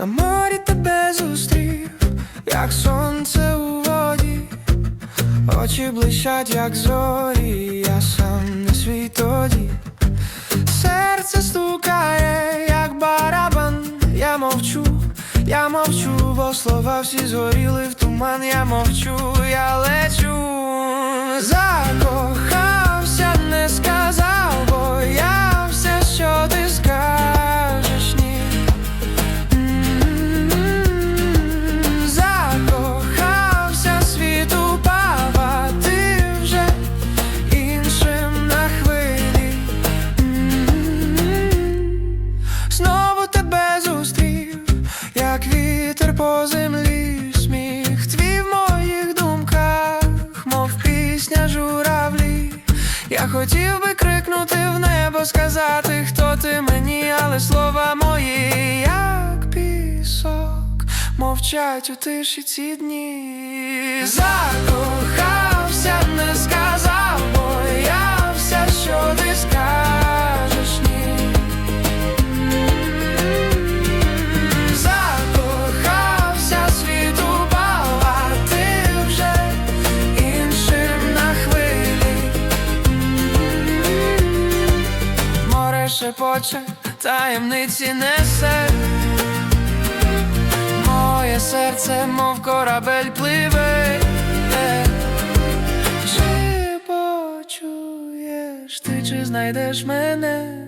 На морі тебе зустрів, як сонце у воді, очі блищать, як зорі, я сам не свій тоді, серце стукає, як барабан, я мовчу, я мовчу, бо слова всі зоріли в туман, я мовчу, я лежу Я хотів би крикнути в небо, сказати, хто ти мені, але слова мої, як пісок, мовчать у тиші ці дні. Закохався, не сказав, шепоче, таємниці несе. Моє серце, мов корабель пливе. Чи почуєш ти, чи знайдеш мене,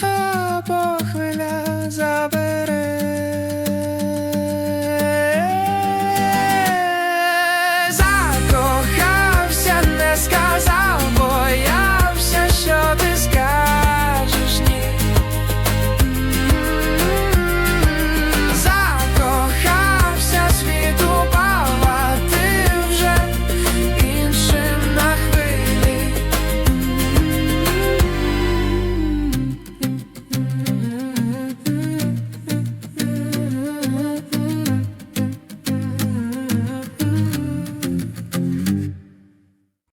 або хвиля забере.